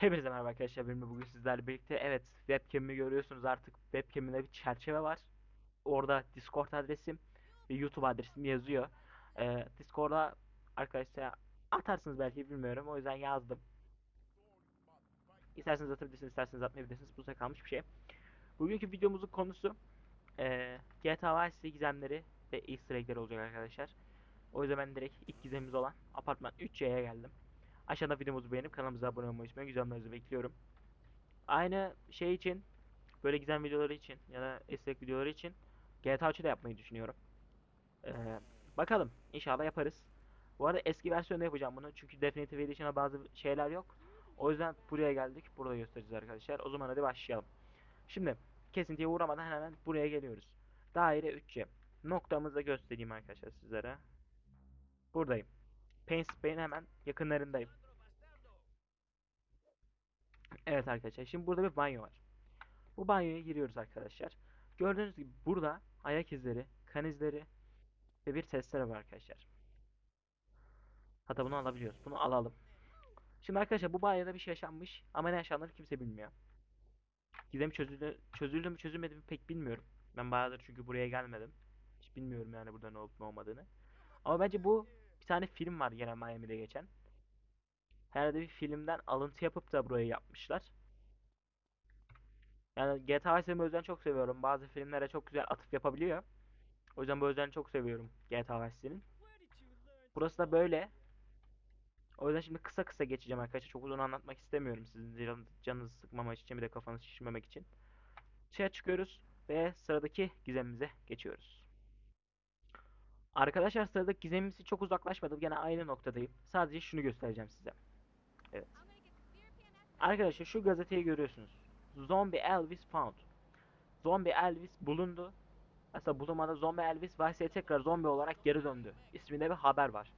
Hepinize merhaba arkadaşlar. Benim de bugün sizlerle birlikte evet webcam'imi görüyorsunuz artık webcam'imde bir çerçeve var. Orada Discord adresim ve YouTube adresim yazıyor. Ee, Discord'a arkadaşlar atarsınız belki bilmiyorum. O yüzden yazdım. İsterseniz atabilirsiniz, isterseniz atmayabilirsiniz. Bu size kalmış bir şey. Bugünkü videomuzun konusu eee GTA Vice gizemleri ve Easter egg'leri olacak arkadaşlar. O yüzden ben direkt ilk gizemimiz olan Apartman 3C'ye geldim. Aşağıda videomuzu beğenip kanalımıza abone olmayı unutmayın. Güzellerinizi bekliyorum. Aynı şey için böyle gizem videoları için ya da istek videoları için GTA 3'ü de yapmayı düşünüyorum. Ee, bakalım. İnşallah yaparız. Bu arada eski versiyonda yapacağım bunu. Çünkü Definitive Edition'a bazı şeyler yok. O yüzden buraya geldik. Burada göstereceğiz arkadaşlar. O zaman hadi başlayalım. Şimdi kesintiye uğramadan hemen buraya geliyoruz. Daire 3C. Noktamızı göstereyim arkadaşlar sizlere. Buradayım. Paint Spray'in hemen yakınlarındayım. Evet arkadaşlar şimdi burada bir banyo var. Bu banyoya giriyoruz arkadaşlar. Gördüğünüz gibi burada ayak izleri, kan izleri ve bir testere var arkadaşlar. Hatta bunu alabiliyoruz. Bunu alalım. Şimdi arkadaşlar bu banyoda bir şey yaşanmış ama ne yaşanır kimse bilmiyor. Gizem çözüldü, çözüldü mü çözülmedi mi pek bilmiyorum. Ben bayağıdır çünkü buraya gelmedim. Hiç bilmiyorum yani burada ne olup ne olmadığını. Ama bence bu bir tane film var gene Miami'de geçen. Herhalde bir filmden alıntı yapıp da burayı yapmışlar. Yani GTA Vice'yi o yüzden çok seviyorum. Bazı filmlere çok güzel atıf yapabiliyor. O yüzden bu yüzden çok seviyorum GTA Vice'nin. Burası da böyle. O yüzden şimdi kısa kısa geçeceğim arkadaşlar. Çok uzun anlatmak istemiyorum sizin can- canınızı sıkmamak için bir de kafanızı şişirmemek için. Dışarı çıkıyoruz ve sıradaki gizemimize geçiyoruz. Arkadaşlar sıradaki gizemimiz için çok uzaklaşmadım. Gene aynı noktadayım. Sadece şunu göstereceğim size. Arkadaşlar şu gazeteyi görüyorsunuz. Zombie Elvis found. Zombie Elvis bulundu. Aslında bulunmadı. Zombie Elvis Vice'ye tekrar zombi olarak geri döndü. İsminde bir haber var.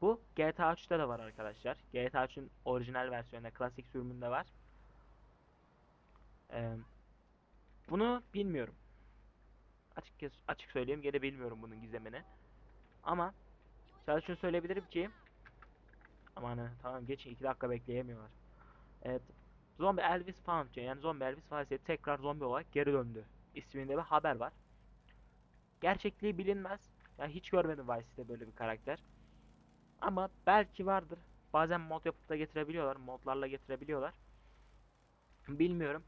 Bu GTA 3'te de var arkadaşlar. GTA 3'ün orijinal versiyonunda, klasik sürümünde var. Ee, bunu bilmiyorum. Açık açık söyleyeyim gene bilmiyorum bunun gizemini. Ama sadece şunu söyleyebilirim ki Aman tamam geçin 2 dakika bekleyemiyorlar. Evet. Zombie Elvis diyor. Yani Zombie Elvis Vice'ye tekrar zombi olarak geri döndü. İsminde bir haber var. Gerçekliği bilinmez. Yani hiç görmedim Vice'de böyle bir karakter. Ama belki vardır. Bazen mod yapıp da getirebiliyorlar. Modlarla getirebiliyorlar. Bilmiyorum.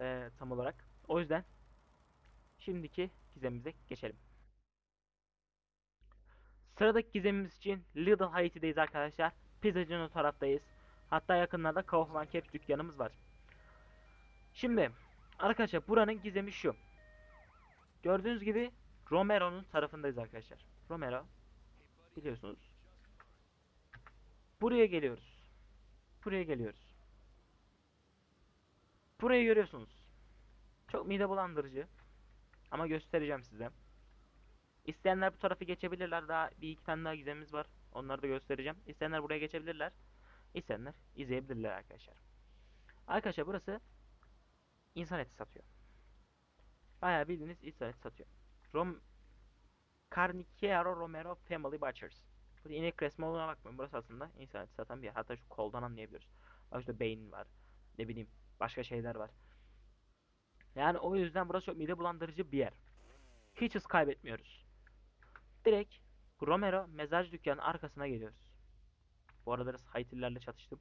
Ee, tam olarak. O yüzden şimdiki gizemimize geçelim. Sıradaki gizemimiz için Little Haiti'deyiz arkadaşlar. Pizzacının o taraftayız. Hatta yakınlarda Kaufman Caps dükkanımız var. Şimdi arkadaşlar buranın gizemi şu. Gördüğünüz gibi Romero'nun tarafındayız arkadaşlar. Romero biliyorsunuz. Buraya geliyoruz. Buraya geliyoruz. Burayı görüyorsunuz. Çok mide bulandırıcı. Ama göstereceğim size. İsteyenler bu tarafı geçebilirler. Daha bir iki tane daha gizemimiz var. Onları da göstereceğim. İsteyenler buraya geçebilirler. İsteyenler izleyebilirler arkadaşlar. Arkadaşlar burası insan eti satıyor. Bayağı bildiğiniz insan eti satıyor. Rom Carnicero Romero Family Butchers. Burada inek resmi olduğuna bakmayın. Burası aslında insan eti satan bir yer. Hatta şu koldan anlayabiliyoruz. Bak şurada beyin var. Ne bileyim başka şeyler var. Yani o yüzden burası çok mide bulandırıcı bir yer. Hiç hız kaybetmiyoruz. Direkt Romero mezarcı dükkanının arkasına geliyoruz. Bu arada biraz Haitililerle çatıştım.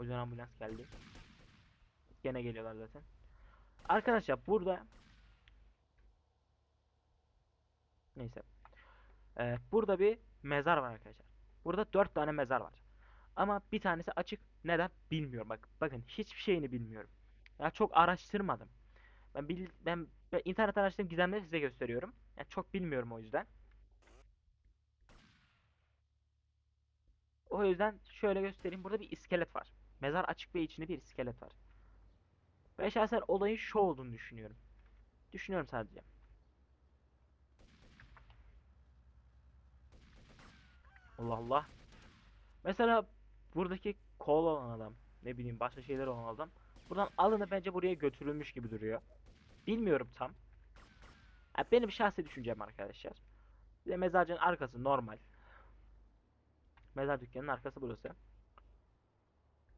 Yüzden ambulans geldi. Gene geliyorlar zaten. Arkadaşlar burada Neyse. Ee, burada bir mezar var arkadaşlar. Burada dört tane mezar var. Ama bir tanesi açık. Neden? Bilmiyorum. Bak, bakın hiçbir şeyini bilmiyorum. Ya çok araştırmadım. Ben bil, ben, ben internet araştırdığım gizemleri size gösteriyorum. Yani çok bilmiyorum o yüzden. O yüzden şöyle göstereyim. Burada bir iskelet var. Mezar açık ve içinde bir iskelet var. Ben şahsen olayın şu olduğunu düşünüyorum. Düşünüyorum sadece. Allah Allah. Mesela buradaki kol olan adam, ne bileyim başka şeyler olan adam buradan alınıp bence buraya götürülmüş gibi duruyor. Bilmiyorum tam. Ya benim şahsi düşüncem arkadaşlar. Bir mezarcının arkası normal. Mezar dükkanının arkası burası.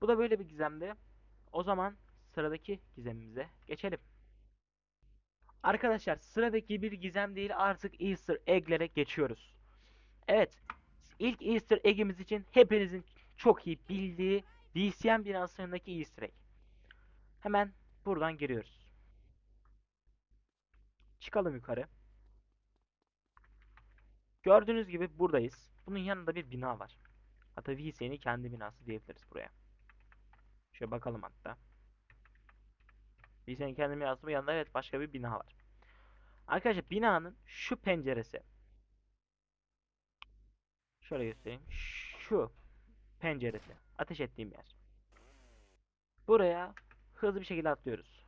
Bu da böyle bir gizemdi. O zaman sıradaki gizemimize geçelim. Arkadaşlar sıradaki bir gizem değil artık Easter egg'lere geçiyoruz. Evet. ilk Easter egg'imiz için hepinizin çok iyi bildiği DCM binasındaki Easter egg. Hemen buradan giriyoruz. Çıkalım yukarı. Gördüğünüz gibi buradayız. Bunun yanında bir bina var. Hatta VC'nin kendi binası diyebiliriz buraya. Şöyle bakalım hatta. VC'nin kendi binası mı yanında evet başka bir bina var. Arkadaşlar binanın şu penceresi. Şöyle göstereyim. Şu penceresi. Ateş ettiğim yer. Buraya hızlı bir şekilde atlıyoruz.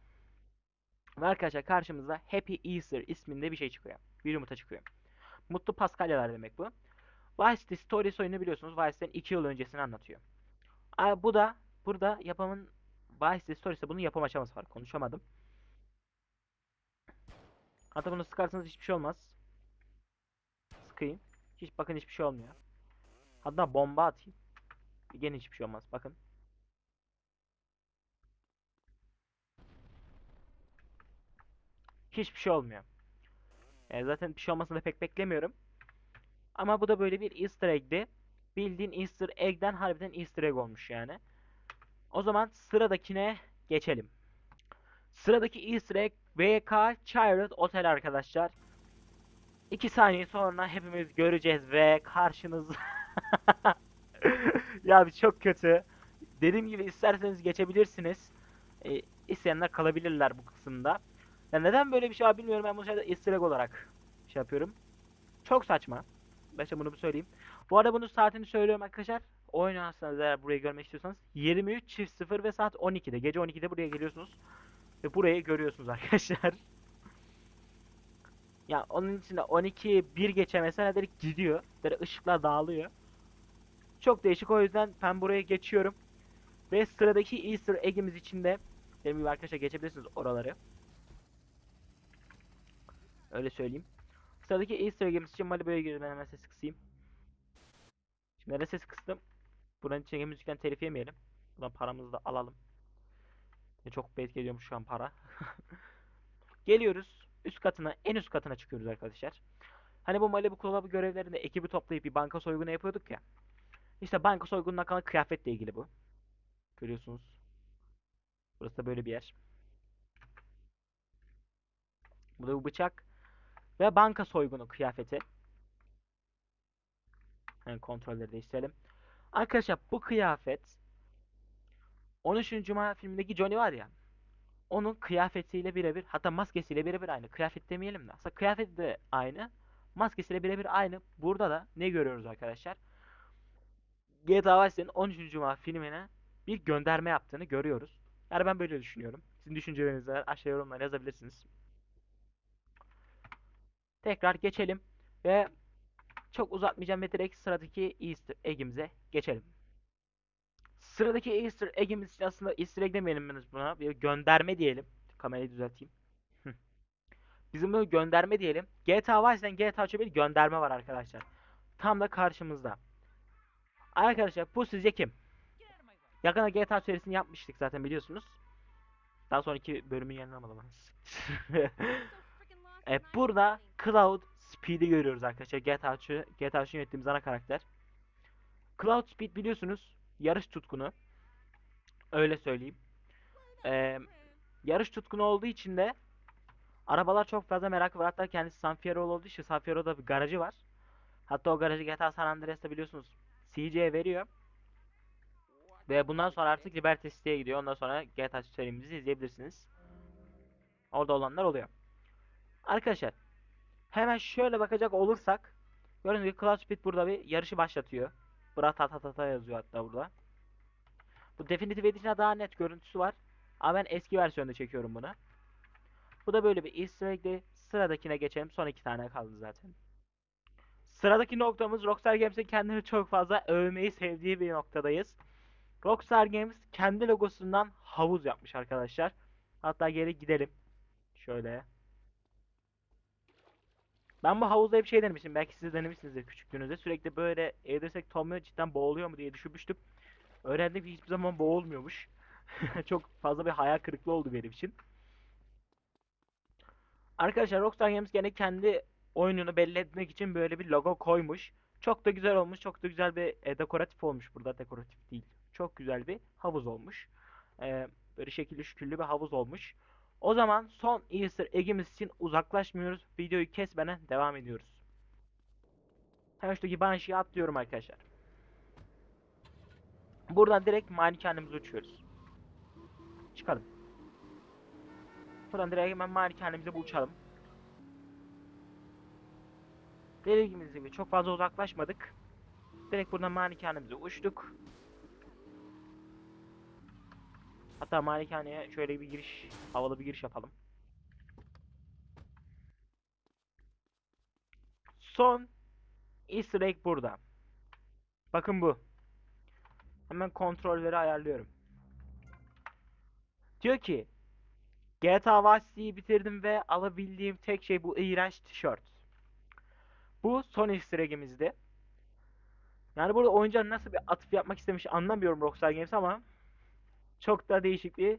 Ve arkadaşlar karşımıza Happy Easter isminde bir şey çıkıyor. Bir yumurta çıkıyor. Mutlu Paskalyalar demek bu. Vice City Stories oyunu biliyorsunuz. Vice'den 2 yıl öncesini anlatıyor. Aa, bu da burada yapımın Vice City Stories'te bunun yapım aşaması var. Konuşamadım. Hatta bunu sıkarsanız hiçbir şey olmaz. Sıkayım. Hiç bakın hiçbir şey olmuyor. Hatta bomba atayım. Gene hiçbir şey olmaz. Bakın. Hiçbir şey olmuyor. E, zaten bir şey olmasını da pek beklemiyorum. Ama bu da böyle bir easter egg'di. Bildiğin easter egg'den harbiden easter egg olmuş yani. O zaman sıradakine geçelim. Sıradaki easter egg VK Chariot Otel arkadaşlar. 2 saniye sonra hepimiz göreceğiz ve karşınız ya bir çok kötü. Dediğim gibi isterseniz geçebilirsiniz. E, isteyenler kalabilirler bu kısımda. Ya neden böyle bir şey var bilmiyorum. Ben bunu şeyde easter egg olarak şey yapıyorum. Çok saçma. Başta bunu bir söyleyeyim. Bu arada bunun saatini söylüyorum arkadaşlar. Oynarsanız eğer burayı görmek istiyorsanız 23 çift 0 ve saat 12'de. Gece 12'de buraya geliyorsunuz. Ve burayı görüyorsunuz arkadaşlar. Ya onun içinde 12 bir geçe mesela direkt gidiyor. Böyle ışıklar dağılıyor. Çok değişik o yüzden ben buraya geçiyorum. Ve sıradaki Easter egg'imiz içinde benim gibi arkadaşlar geçebilirsiniz oraları. Öyle söyleyeyim. Sıradaki Easter egg'imiz için Malibu'ya giriyoruz. Ben hemen ses kısayım. Şimdi nerede ses kıstım? Buranın içine müzikten telif yemeyelim. Buradan paramızı da alalım. Ne çok belki ediyormuş şu an para. Geliyoruz. Üst katına, en üst katına çıkıyoruz arkadaşlar. Hani bu Malibu Club görevlerinde ekibi toplayıp bir banka soygunu yapıyorduk ya. İşte banka soygununa kalan kıyafetle ilgili bu. Görüyorsunuz. Burası da böyle bir yer. Bu da bu bıçak. Ve banka soygunu kıyafeti. Yani kontrolleri değiştirelim. Arkadaşlar bu kıyafet 13. Cuma filmindeki Johnny var ya. Onun kıyafetiyle birebir hatta maskesiyle birebir aynı. Kıyafet demeyelim de. Aslında kıyafeti de aynı. Maskesiyle birebir aynı. Burada da ne görüyoruz arkadaşlar? GTA Vice'nin 13. Cuma filmine bir gönderme yaptığını görüyoruz. Yani ben böyle düşünüyorum. Sizin düşüncelerinizi aşağı yorumlara yazabilirsiniz. Tekrar geçelim ve çok uzatmayacağım ve direkt sıradaki Easter egg'imize geçelim. Sıradaki Easter egg'imiz için aslında Easter egg demeyelim buna. Bir gönderme diyelim. Kamerayı düzelteyim. Bizim bunu gönderme diyelim. GTA Vice'den GTA 3'e bir gönderme var arkadaşlar. Tam da karşımızda. Arkadaşlar bu sizce kim? Yakında GTA serisini yapmıştık zaten biliyorsunuz. Daha sonraki bölümün yanına alamadım. e, burada Cloud Speed'i görüyoruz arkadaşlar. GTA 3'ü GTA 3'ü yönettiğimiz ana karakter. Cloud Speed biliyorsunuz yarış tutkunu. Öyle söyleyeyim. Ee, yarış tutkunu olduğu için de arabalar çok fazla merak var. Hatta kendisi San Fierro olduğu için San Fierro'da bir garajı var. Hatta o garajı GTA San Andreas'ta biliyorsunuz CJ'ye veriyor. Ve bundan sonra artık Liberty City'ye gidiyor. Ondan sonra GTA serimizi izleyebilirsiniz. Orada olanlar oluyor. Arkadaşlar hemen şöyle bakacak olursak gördüğünüz gibi Cloud Speed burada bir yarışı başlatıyor. Bratatata yazıyor hatta burada. Bu Definitive Edition'a daha net görüntüsü var. Ama ben eski versiyonda çekiyorum bunu. Bu da böyle bir easter egg'di. Sıradakine geçelim. Son iki tane kaldı zaten. Sıradaki noktamız Rockstar Games'in kendini çok fazla övmeyi sevdiği bir noktadayız. Rockstar Games kendi logosundan havuz yapmış arkadaşlar. Hatta geri gidelim. Şöyle. Ben bu havuzda hep şey denemiştim. Belki siz denemişsinizdir küçüklüğünüzde. Sürekli böyle eğilirsek Tommy cidden boğuluyor mu diye düşünmüştüm. Öğrendim ki hiçbir zaman bu olmuyormuş. Çok fazla bir hayal kırıklığı oldu benim için. Arkadaşlar Rockstar Games gene kendi oyununu belli etmek için böyle bir logo koymuş. Çok da güzel olmuş. Çok da güzel bir e, dekoratif olmuş burada. Dekoratif değil. Çok güzel bir havuz olmuş. E, böyle şekilli şüküllü bir havuz olmuş. O zaman son Easter egg'imiz için uzaklaşmıyoruz. Videoyu kesmeden devam ediyoruz. Hemen şuradaki Banshee'ye atlıyorum arkadaşlar. Buradan direkt malikanemize uçuyoruz. Çıkalım. Buradan direkt hemen malikanemize bu uçalım. Dediğimiz gibi çok fazla uzaklaşmadık. Direkt buradan malikanemize uçtuk. Hatta malikaneye şöyle bir giriş, havalı bir giriş yapalım. Son Easter egg burada. Bakın bu. Hemen kontrolleri ayarlıyorum. Diyor ki GTA Vice City'yi bitirdim ve alabildiğim tek şey bu iğrenç tişört. Bu son easter egg'imizdi. Yani burada oyuncular nasıl bir atıf yapmak istemiş anlamıyorum Rockstar Games ama çok da değişik bir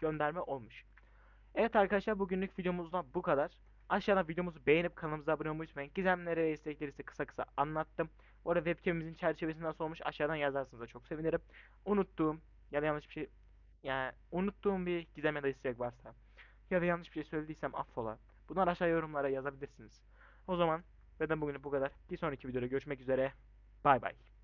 gönderme olmuş. Evet arkadaşlar bugünlük videomuzdan bu kadar. Aşağıdan videomuzu beğenip kanalımıza abone olmayı unutmayın. Gizemleri ve istekleri size kısa kısa anlattım. Orada webcam'imizin çerçevesi nasıl olmuş aşağıdan yazarsınız da çok sevinirim. Unuttuğum ya da yanlış bir şey yani unuttuğum bir gizem ya da istek varsa ya da yanlış bir şey söylediysem affola. Bunları aşağı yorumlara yazabilirsiniz. O zaman benden bugünlük bu kadar. Bir sonraki videoda görüşmek üzere. Bay bay.